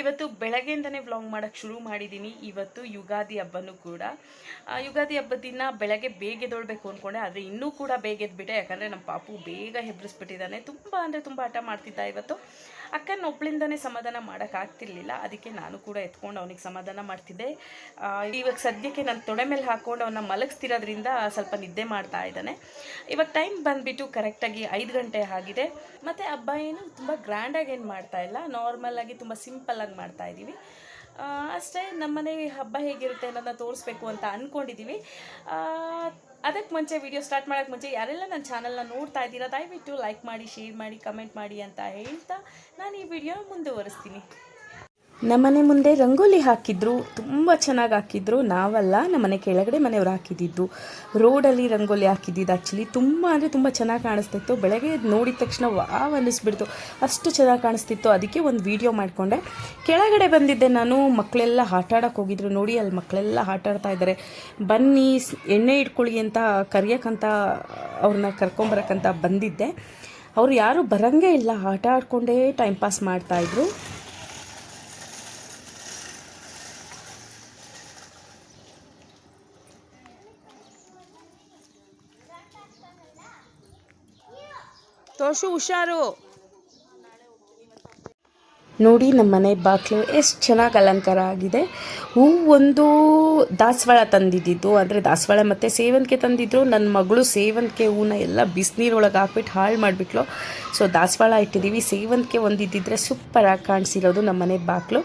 ಇವತ್ತು ಬೆಳಗ್ಗೆಯಿಂದನೇ ವ್ಲಾಗ್ ಮಾಡೋಕ್ಕೆ ಶುರು ಮಾಡಿದ್ದೀನಿ ಇವತ್ತು ಯುಗಾದಿ ಹಬ್ಬನೂ ಕೂಡ. ಯುಗಾದಿ ಹಬ್ಬದ ದಿನ ಬೆಳಗ್ಗೆ ಬೇಗ ಎದ್ದೊಳ್ಬೇಕು ಅಂದ್ಕೊಂಡೆ ಆದರೆ ಇನ್ನೂ ಕೂಡ ಬೇಗ ಎದ್ಬಿಟ್ಟೆ. ಯಾಕಂದರೆ ನಮ್ಮ ಪಾಪು ಬೇಗ ಹೆಬ್ಬರಿಸ್ಬಿಟ್ಟಿದ್ದಾನೆ ತುಂಬ ಅಂದರೆ ತುಂಬ ಆಟ ಮಾಡ್ತಿದ್ದ ಇವತ್ತು. ಅಕ್ಕನ ಒಬ್ಳಿಂದನೇ ಸಮಾಧಾನ ಮಾಡೋಕ್ಕಾಗ್ತಿರ್ಲಿಲ್ಲ ಅದಕ್ಕೆ ನಾನು ಕೂಡ ಎತ್ಕೊಂಡು ಅವನಿಗೆ ಸಮಾಧಾನ ಮಾಡ್ತಿದ್ದೆ. ಇವಾಗ ಸದ್ಯಕ್ಕೆ ನಾನು ತೊಡೆ ಮೇಲೆ ಹಾಕ್ಕೊಂಡು ಅವನ್ನ ಮಲಗಿಸ್ತಿರೋದ್ರಿಂದ ಸ್ವಲ್ಪ ನಿದ್ದೆ ಮಾಡ್ತಾ ಇದ್ದಾನೆ. ಇವಾಗ ಟೈಮ್ ಬಂದುಬಿಟ್ಟು ಕರೆಕ್ಟಾಗಿ ಐದು ಗಂಟೆ ಆಗಿದೆ. ಮತ್ತು ಹಬ್ಬ ಏನು ತುಂಬ ಗ್ರ್ಯಾಂಡಾಗಿ ಏನು ಮಾಡ್ತಾ ಇಲ್ಲ. ನಾರ್ಮಲಾಗಿ ತುಂಬ ಸಿಂಪಲ್ಲಾಗಿ ಮಾಡ್ತಾ ಇದ್ದೀವಿ. ಅಷ್ಟೇ ನಮ್ಮನೆ ಹಬ್ಬ ಹೇಗಿರುತ್ತೆ ಅನ್ನೋದನ್ನ ತೋರಿಸ್ಬೇಕು ಅಂತ ಅಂದ್ಕೊಂಡಿದ್ದೀವಿ ಅದಕ್ಕೆ ಮುಂಚೆ ವಿಡಿಯೋ ಸ್ಟಾರ್ಟ್ ಮಾಡೋಕ್ಕೆ ಮುಂಚೆ ಯಾರೆಲ್ಲ ನನ್ನ ಚಾನಲ್ನ ನೋಡ್ತಾ ಇದ್ದೀರಾ, ದಯವಿಟ್ಟು ಲೈಕ್ ಮಾಡಿ ಶೇರ್ ಮಾಡಿ ಕಮೆಂಟ್ ಮಾಡಿ ಅಂತ ಹೇಳ್ತಾ ನಾನು ಈ ವಿಡಿಯೋ ಮುಂದುವರಿಸ್ತೀನಿ. ನಮ್ಮನೆ ಮುಂದೆ ರಂಗೋಲಿ ಹಾಕಿದ್ರು, ತುಂಬ ಚೆನ್ನಾಗಿ ಹಾಕಿದ್ರು. ನಾವಲ್ಲ, ನಮ್ಮನೆ ಕೆಳಗಡೆ ಮನೆಯವ್ರು ಹಾಕಿದ್ದಿದ್ದು ರೋಡಲ್ಲಿ ರಂಗೋಲಿ ಹಾಕಿದ್ದಿದ್ದು ಆ್ಯಕ್ಚುಲಿ ತುಂಬ ಅಂದರೆ ತುಂಬ ಚೆನ್ನಾಗಿ ಕಾಣಿಸ್ತಿತ್ತು. ಬೆಳಗ್ಗೆ ನೋಡಿದ ತಕ್ಷಣ ವಾವ್ ಅನ್ನಿಸ್ಬಿಡ್ತು. ಅಷ್ಟು ಚೆನ್ನಾಗಿ ಕಾಣಿಸ್ತಿತ್ತು. ಅದಕ್ಕೆ ಒಂದು ವಿಡಿಯೋ ಮಾಡಿಕೊಂಡೆ. ಕೆಳಗಡೆ ಬಂದಿದ್ದೆ ನಾನು. ಮಕ್ಕಳೆಲ್ಲ ಆಟ ಆಡೋಕೆ ಹೋಗಿದ್ರು. ನೋಡಿ, ಅಲ್ಲಿ ಮಕ್ಕಳೆಲ್ಲ ಆಟ ಆಡ್ತಾ ಇದ್ದಾರೆ ಬನ್ನಿ ಎಣ್ಣೆ ಇಟ್ಕೊಳ್ಳಿ ಅಂತ ಕರಿಯೋಕ್ಕಂತ ಅವ್ರನ್ನ ಕರ್ಕೊಂಬರಕ್ಕಂತ ಬಂದಿದ್ದೆ. ಅವರು ಯಾರೂ ಬರಂಗೇ ಇಲ್ಲ. ಆಟ ಆಡ್ಕೊಂಡೇ ಟೈಮ್ ಪಾಸ್ ಮಾಡ್ತಾಯಿದ್ರು ತೋರ್ಸು ಹುಷಾರು. ನೋಡಿ ನಮ್ಮ ಮನೆ ಬಾಗಿಲು ಎಷ್ಟು ಚೆನ್ನಾಗಿ ಅಲಂಕಾರ ಆಗಿದೆ. ಹೂ ಒಂದು ದಾಸವಾಳ ತಂದಿದ್ದಿದ್ದು ಅಂದರೆ ದಾಸವಾಳ ಮತ್ತು ಸೇವಂತಿಗೆ ತಂದಿದ್ರು. ನನ್ನ ಮಗಳು ಸೇವಂತಿಗೆ ಹೂವನ್ನ ಎಲ್ಲ ಬಿಸಿನೀರೊಳಗೆ ಹಾಕ್ಬಿಟ್ಟು ಹಾಳು ಮಾಡಿಬಿಟ್ಲು. ಸೊ ದಾಸವಾಳ ಇಟ್ಟಿದ್ದೀವಿ ಸೇವಂತಿಗೆ ಒಂದಿದ್ದಿದ್ರೆ ಸೂಪರಾಗಿ ಕಾಣಿಸಿರೋದು ನಮ್ಮ ಮನೆ ಬಾಗಿಲು.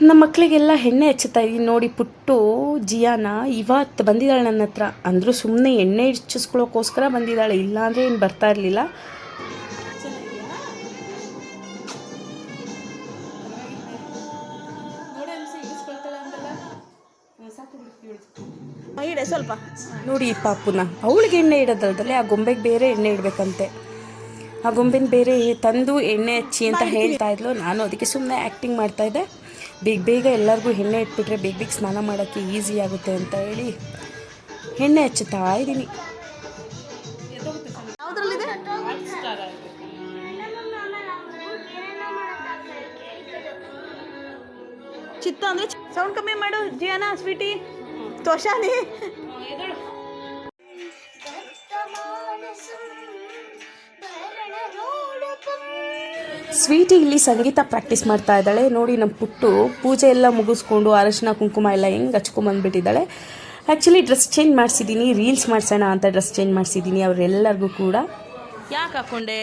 ನಮ್ಮ ಮಕ್ಕಳಿಗೆಲ್ಲ ಎಣ್ಣೆ ಹಚ್ಚುತ್ತಾ ಇದ್ದೀನಿ. ನೋಡಿ ಪುಟ್ಟು ಜಿಯಾನ ಇವತ್ತು ಬಂದಿದ್ದಾಳೆ ನನ್ನ ಹತ್ರ. ಅಂದರೂ ಸುಮ್ಮನೆ ಎಣ್ಣೆ ಹೆಚ್ಚಿಸ್ಕೊಳ್ಳೋಕ್ಕೋಸ್ಕರ ಬಂದಿದ್ದಾಳೆ. ಇಲ್ಲಾಂದರೆ ಏನು ಬರ್ತಾ ಇರಲಿಲ್ಲ. ಇಡೆ ಸ್ವಲ್ಪ. ನೋಡಿ ಈ ಪಾಪುನ. ಅವಳಿಗೆ ಎಣ್ಣೆ ಇಡೋದಲ್ದಲೆ ಆ ಗೊಂಬೆಗೆ ಬೇರೆ ಎಣ್ಣೆ ಇಡಬೇಕಂತೆ. ಆ ಗೊಂಬೆನ ಬೇರೆ ತಂದು ಎಣ್ಣೆ ಹಚ್ಚಿ ಅಂತ ಹೇಳ್ತಾ ಇದ್ಲು. ನಾನು ಅದಕ್ಕೆ ಸುಮ್ಮನೆ ಆ್ಯಕ್ಟಿಂಗ್ ಮಾಡ್ತಾ ಇದ್ದೆ. ಬೇಗ ಬೇಗ ಎಲ್ಲರಿಗೂ ಎಣ್ಣೆ ಇಟ್ಬಿಟ್ರೆ ಬೇಗ ಬೇಗ ಸ್ನಾನ ಮಾಡೋಕ್ಕೆ ಈಸಿ ಆಗುತ್ತೆ ಅಂತ ಹೇಳಿ ಎಣ್ಣೆ ಹಚ್ಚುತ್ತಾ ಇದ್ದೀನಿ. ಚಿತ್ತ ಅಂದ್ರೆ ಸೌಂಡ್ ಕಮ್ಮಿ ಮಾಡು, ಜಿಯಾನ ಸ್ವೀಟಿ ತೋಷಾನಿ. ಸ್ವೀಟಿ ಇಲ್ಲಿ ಸಂಗೀತ ಪ್ರಾಕ್ಟೀಸ್ ಮಾಡ್ತಾ ಇದ್ದಾಳೆ. ನೋಡಿ ನಮ್ಮ ಪುಟ್ಟು ಪೂಜೆ ಎಲ್ಲ ಮುಗಿಸ್ಕೊಂಡು ಅರಶಿನ, ಕುಂಕುಮ ಎಲ್ಲ ಹೆಂಗೆ ಹಚ್ಕೊಂಬಂದ್ಬಿಟ್ಟಿದ್ದಾಳೆ ಆ್ಯಕ್ಚುಲಿ ಡ್ರೆಸ್ ಚೇಂಜ್ ಮಾಡಿಸಿದ್ದೀನಿ ರೀಲ್ಸ್ ಮಾಡಿಸೋಣ ಅಂತ ಡ್ರೆಸ್ ಚೇಂಜ್ ಮಾಡಿಸಿದ್ದೀನಿ ಅವರೆಲ್ಲರಿಗೂ ಕೂಡ. ಯಾಕೆ ಹಾಕ್ಕೊಂಡೆ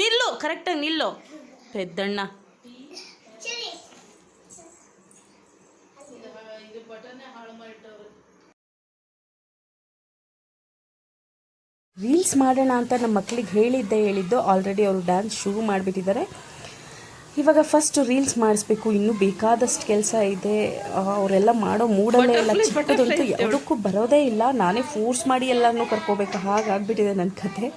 ನಿಲ್ಲು ಕರೆಕ್ಟಾಗಿ ನಿಲ್ಲು. ಪೆದ್ದಣ್ಣ. ರೀಲ್ಸ್ ಮಾಡೋಣ ಅಂತ ನಮ್ಮ ಮಕ್ಕಳಿಗೆ ಹೇಳಿದ್ದೆ ಹೇಳಿದ್ದು ಆಲ್ರೆಡಿ ಅವರು ಡ್ಯಾನ್ಸ್ ಶುರು ಮಾಡಿಬಿಟ್ಟಿದ್ದಾರೆ. ಇವಾಗ ಫಸ್ಟ್ ರೀಲ್ಸ್ ಮಾಡಿಸ್ಬೇಕು ಇನ್ನೂ ಬೇಕಾದಷ್ಟು ಕೆಲಸ ಇದೆ. ಅವರೆಲ್ಲ ಮಾಡೋ ಮೂಡಲ್ಲೇ ಇಲ್ಲ ಚಿಕ್ಕದಂತೂ ಯಾವುದಕ್ಕೂ ಬರೋದೇ ಇಲ್ಲ. ನಾನೇ ಫೋರ್ಸ್ ಮಾಡಿ ಎಲ್ಲರನ್ನೂ ಕರ್ಕೋಬೇಕು. ಹಾಗಾಗ್ಬಿಟ್ಟಿದೆ ನನ್ನ ಕತೆ.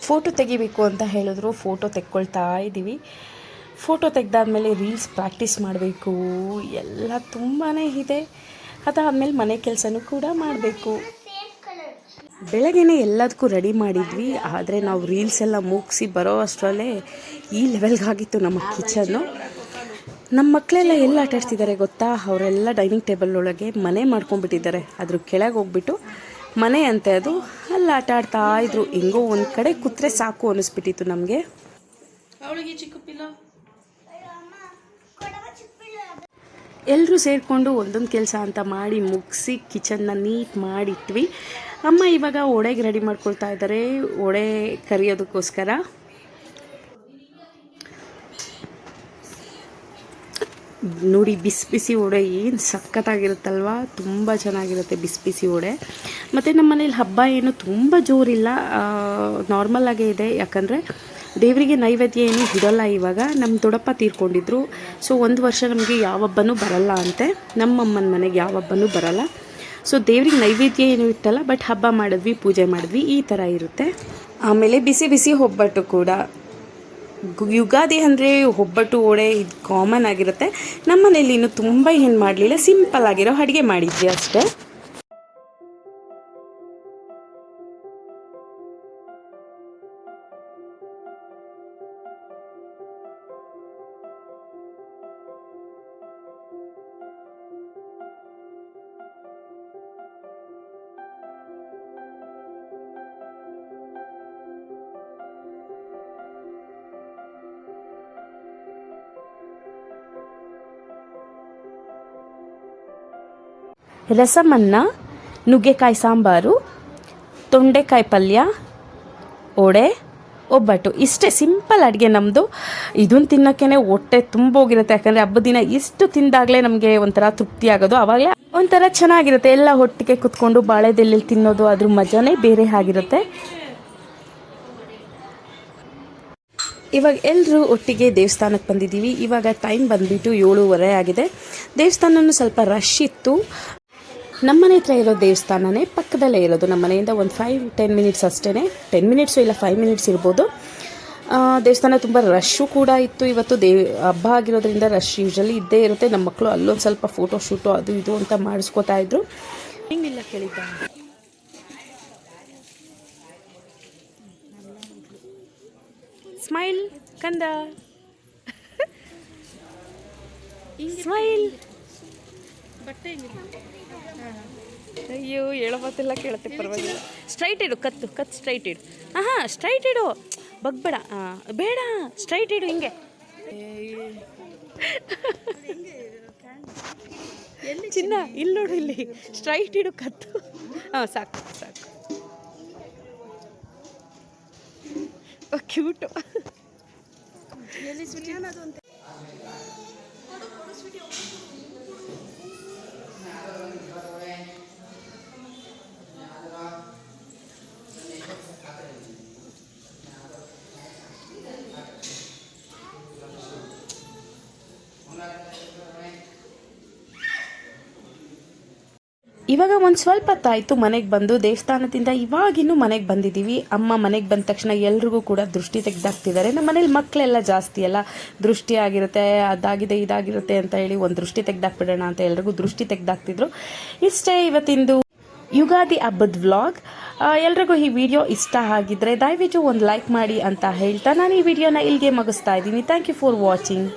ಫೋಟೋ ತೆಗಿಬೇಕು ಅಂತ ಹೇಳಿದ್ರು. ಫೋಟೋ ತೆಕ್ಕೊಳ್ತಾ ಇದ್ದೀವಿ. ಫೋಟೋ ತೆಗ್ದಾದ್ಮೇಲೆ ರೀಲ್ಸ್ ಪ್ರಾಕ್ಟೀಸ್ ಮಾಡಬೇಕು. ಎಲ್ಲ ತುಂಬಾ ಇದೆ. ಅದಾದಮೇಲೆ ಮನೆ ಕೆಲಸನೂ ಕೂಡ ಮಾಡಬೇಕು. ಬೆಳಗ್ಗೆನೇ ಎಲ್ಲದಕ್ಕೂ ರೆಡಿ ಮಾಡಿದ್ವಿ. ಆದರೆ ನಾವು ರೀಲ್ಸ್ ಎಲ್ಲ ಮುಗಿಸಿ ಬರೋ ಅಷ್ಟರಲ್ಲೇ ಈ ಲೆವೆಲ್ಗಾಗಿತ್ತು ನಮ್ಮ ಕಿಚನ್ನು ನಮ್ಮ ಮಕ್ಕಳೆಲ್ಲ ಎಲ್ಲ ಆಟ ಆಡ್ತಿದ್ದಾರೆ ಗೊತ್ತಾ? ಅವರೆಲ್ಲ ಡೈನಿಂಗ್ ಟೇಬಲ್ ಒಳಗೆ ಮನೆ ಮಾಡ್ಕೊಂಡ್ಬಿಟ್ಟಿದ್ದಾರೆ. ಅದ್ರ ಕೆಳಗೆ ಹೋಗ್ಬಿಟ್ಟು ಮನೆ ಅಂತೆ ಅದು. ಅಲ್ಲಿ ಆಟ ಆಡ್ತಾ ಇದ್ರು. ಹೆಂಗೋ ಒಂದು ಕಡೆ ಕೂತ್ರೆ ಸಾಕು ಅನ್ನಿಸ್ಬಿಟ್ಟಿತ್ತು ನಮಗೆ. ಅವಳಿಗೆ ಚಿಕ್ಕ ಪಿಲ್ಲ. ಎಲ್ಲರೂ ಸೇರಿಕೊಂಡು ಒಂದೊಂದು ಕೆಲಸ ಅಂತ ಮಾಡಿ ಮುಗಿಸಿ ಕಿಚನ್ನ ನೀಟ್ ಮಾಡಿಟ್ವಿ. ಅಮ್ಮ ಇವಾಗ ಒಡೆಗೆ ರೆಡಿ ಮಾಡ್ಕೊಳ್ತಾ ಇದ್ದಾರೆ. ಒಡೆ ಕರಿಯೋದಕ್ಕೋಸ್ಕರ. ನೋಡಿ ಬಿಸಿ ಬಿಸಿ ವಡೆ ಏನು ಸಖತ್ತಾಗಿರುತ್ತಲ್ವ? ತುಂಬ ಚೆನ್ನಾಗಿರುತ್ತೆ ಬಿಸಿ ಬಿಸಿ ವಡೆ. ಮತ್ತು ನಮ್ಮ ಮನೇಲಿ ಹಬ್ಬ ಏನು ತುಂಬ ಜೋರಿಲ್ಲ. ನಾರ್ಮಲಾಗೇ ಇದೆ. ಯಾಕಂದರೆ ದೇವರಿಗೆ ನೈವೇದ್ಯ ಏನು ಇಡೋಲ್ಲ ಇವಾಗ. ನಮ್ಮ ದೊಡ್ಡಪ್ಪ ತೀರ್ಕೊಂಡಿದ್ರು. ಸೊ ಒಂದು ವರ್ಷ ನಮಗೆ ಯಾವ ಹಬ್ಬನೂ ಬರಲ್ಲ ಅಂತೆ. ನಮ್ಮಮ್ಮನ ಮನೆಗೆ ಯಾವ ಹಬ್ಬನೂ ಬರಲ್ಲ. ಸೊ ದೇವ್ರಿಗೆ ನೈವೇದ್ಯ ಏನು ಇಟ್ಟಲ್ಲ ಬಟ್ ಹಬ್ಬ ಮಾಡಿದ್ವಿ, ಪೂಜೆ ಮಾಡಿದ್ವಿ. ಈ ಥರ ಇರುತ್ತೆ. ಆಮೇಲೆ ಬಿಸಿ ಬಿಸಿ ಒಬ್ಬಟ್ಟು ಕೂಡ. ಯುಗಾದಿ ಅಂದರೆ ಒಬ್ಬಟ್ಟು ಓಡೆ ಇದು ಕಾಮನ್ ಆಗಿರುತ್ತೆ. ನಮ್ಮ ಮನೇಲಿ ಇನ್ನು ತುಂಬ ಏನು ಮಾಡಲಿಲ್ಲ ಸಿಂಪಲ್ ಆಗಿರೋ ಅಡುಗೆ ಮಾಡಿದ್ವಿ ಅಷ್ಟೇ. ರಸಮನ್ನ, ನುಗ್ಗೆಕಾಯಿ ಸಾಂಬಾರು, ತೊಂಡೆಕಾಯಿ ಪಲ್ಯ, ವಡೆ, ಒಬ್ಬಟ್ಟು. ಇಷ್ಟೇ ಸಿಂಪಲ್ ಅಡುಗೆ ನಮ್ಮದು ಇದನ್ನು ತಿನ್ನೋಕ್ಕೇ ಹೊಟ್ಟೆ ತುಂಬೋಗಿರುತ್ತೆ ಯಾಕಂದರೆ ಹಬ್ಬದ ದಿನ ಇಷ್ಟು ತಿಂದಾಗಲೇ ನಮಗೆ ಒಂಥರ ತೃಪ್ತಿ ಆಗೋದು. ಆವಾಗಲೇ ಒಂಥರ ಚೆನ್ನಾಗಿರುತ್ತೆ. ಎಲ್ಲ ಹೊಟ್ಟಿಗೆ ಕುತ್ಕೊಂಡು ಬಾಳೆದೆಲ್ಲಿ ತಿನ್ನೋದು ಅದ್ರ ಮಜಾನೇ ಬೇರೆ ಆಗಿರುತ್ತೆ. ಇವಾಗ ಎಲ್ಲರೂ ಒಟ್ಟಿಗೆ ದೇವಸ್ಥಾನಕ್ಕೆ ಬಂದಿದ್ದೀವಿ. ಇವಾಗ ಟೈಮ್ ಬಂದುಬಿಟ್ಟು ಏಳುವರೆ ಆಗಿದೆ. ದೇವಸ್ಥಾನನೂ ಸ್ವಲ್ಪ ರಶ್ ಇತ್ತು. ನಮ್ಮನೆ ಹತ್ರ ಇರೋ ದೇವಸ್ಥಾನನೇ ಪಕ್ಕದಲ್ಲೇ ಇರೋದು. ನಮ್ಮ ಮನೆಯಿಂದ ಒಂದು ಫೈವ್ ಟೆನ್ ಮಿನಿಟ್ಸ್ ಅಷ್ಟೇ ಟೆನ್ ಮಿನಿಟ್ಸು ಇಲ್ಲ ಫೈವ್ ಮಿನಿಟ್ಸ್ ಇರ್ಬೋದು. ಆ, ದೇವಸ್ಥಾನ ತುಂಬ ರಶ್ಶು ಕೂಡ ಇತ್ತು. ಇವತ್ತು ದೇವ್ ಹಬ್ಬ ಆಗಿರೋದ್ರಿಂದ ರಶ್ ಯೂಶಲಿ ಇದ್ದೇ ಇರುತ್ತೆ. ನಮ್ಮ ಮಕ್ಕಳು ಅಲ್ಲೊಂದು ಸ್ವಲ್ಪ ಫೋಟೋ ಶೂಟು ಅದು ಇದು ಅಂತ ಮಾಡಿಸ್ಕೋತಾ ಇದ್ರು. ಹಿಂಗಿಲ್ಲ ಕೇಳಿದ್ದ? ಸ್ಮೈಲ್ ಕಂದ. ಸ್ಮೈಲ್ ಅಯ್ಯೋ ಹೇಳೋ ಮಾತೆಲ್ಲ ಕೇಳುತ್ತೆ ಪರವಾಗಿಲ್ಲ. ಸ್ಟ್ರೈಟ್ ಇಡು, ಕತ್ತು ಕತ್ತು ಸ್ಟ್ರೈಟ್ ಇಡು. ಹಾಂ ಸ್ಟ್ರೈಟ್ ಇಡು. ಬಗ್ಬೇಡ. ಹಾಂ ಬೇಡ ಸ್ಟ್ರೈಟ್ ಇಡು ಹಿಂಗೆ. ಚಿನ್ನ, ಇಲ್ಲಿ ನೋಡು ಇಲ್ಲಿ. ಸ್ಟ್ರೈಟ್ ಇಡು, ಕತ್ತು. ಹಾಂ ಸಾಕು ಸಾಕು. ಕ್ಯೂಟು ಇವಾಗ ಒಂದು ಸ್ವಲ್ಪ ಹೊತ್ತಾಯಿತು ಮನೆಗೆ ಬಂದು ದೇವಸ್ಥಾನದಿಂದ ಇವಾಗಿನ್ನೂ ಮನೆಗೆ ಬಂದಿದ್ದೀವಿ. ಅಮ್ಮ ಮನೆಗೆ ಬಂದ ತಕ್ಷಣ ಎಲ್ರಿಗೂ ಕೂಡ ದೃಷ್ಟಿ ತೆಗೆದಾಕ್ತಿದ್ದಾರೆ. ನಮ್ಮ ಮನೇಲಿ ಮಕ್ಕಳೆಲ್ಲ ಜಾಸ್ತಿ ಅಲ್ಲ. ದೃಷ್ಟಿ ಆಗಿರುತ್ತೆ, ಅದಾಗಿದೆ, ಇದಾಗಿರುತ್ತೆ ಅಂತ ಹೇಳಿ ಒಂದು ದೃಷ್ಟಿ ತೆಗೆದಾಕ್ಬಿಡೋಣ ಅಂತ ಎಲ್ರಿಗೂ ದೃಷ್ಟಿ ತೆಗೆದಾಕ್ತಿದ್ರು. ಇಷ್ಟೇ ಇವತ್ತಿಂದು ಯುಗಾದಿ ಹಬ್ಬದ ವ್ಲಾಗ್. ಎಲ್ರಿಗೂ ಈ ವಿಡಿಯೋ ಇಷ್ಟ ಆಗಿದ್ರೆ ದಯವಿಟ್ಟು ಒಂದು ಲೈಕ್ ಮಾಡಿ ಅಂತ ಹೇಳ್ತಾ ನಾನು ಈ ವಿಡಿಯೋನ ಇಲ್ಲಿಗೆ ಮುಗಿಸ್ತಾ ಇದ್ದೀನಿ. Thank you for watching